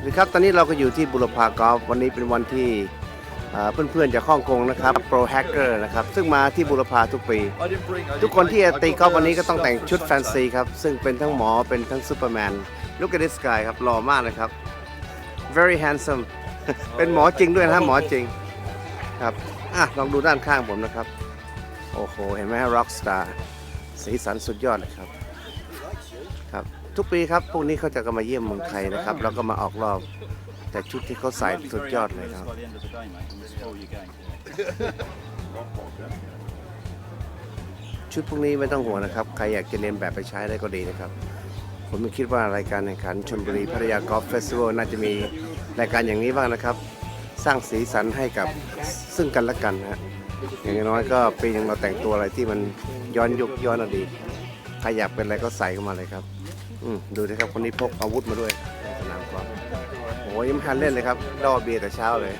หรือครับตอนนี้เราก็อยู่ที่บุรพากอล์ฟวันนี้เป็นวันที่เอ่อเพื่อนๆจากฮ่องกงนะครับโปรแฮกเกอร์นะครับซึ่งมาที่บุรพาทุกปี ทุกคนที่จะตีกอล์ฟวันนี้ก็ต้องแต่งชุดแฟนซีครับ ซึ่งเป็นทั้งหมอเป็นทั้งซูเปอร์แมนลูก at this guy ครับหล่อมากเลยครับ very handsome เป็นหมอจริงด้วยนะหมอจริงครับอะลองดูด้านข้างผมนะครับ โอ้โห เห็นไหมฮะ rock star สีสันสุดยอดเลยครับครับ ทุกปีครับ พวกนี้เขาจะก็มาเยี่ยมเมืองไทยนะครับ แล้วก็มาออกรอบ แต่ชุดที่เขาใส่สุดยอดเลยครับ By the end of the day, mate, and we'll spoil your game. ชุดพวกนี้ไม่ต้องห่วงนะครับ ใครอยากจะเรียนแบบไปใช้ได้ก็ดีนะครับ ผมไม่คิดว่ารายการแข่งขันชลบุรีพัทยากอล์ฟเฟสติวัลน่าจะมีรายการอย่างนี้บ้างนะครับ สร้างสีสันให้กับซึ่งกันและกันนะฮะอย่างน้อยก็ปีหนึงเราแต่งตัวอะไรที่มันย้อนยุคย้อนอดีตใครอยากเป็นอะไรก็ใส่เข้ามาเลยครับ อืมดูนะครับคนนี้พกอาวุธมาด้วยในสนามกอล์ฟโอ้ยยังไม่ทันเล่นเลยครับดอเบียร์แต่เช้าเลย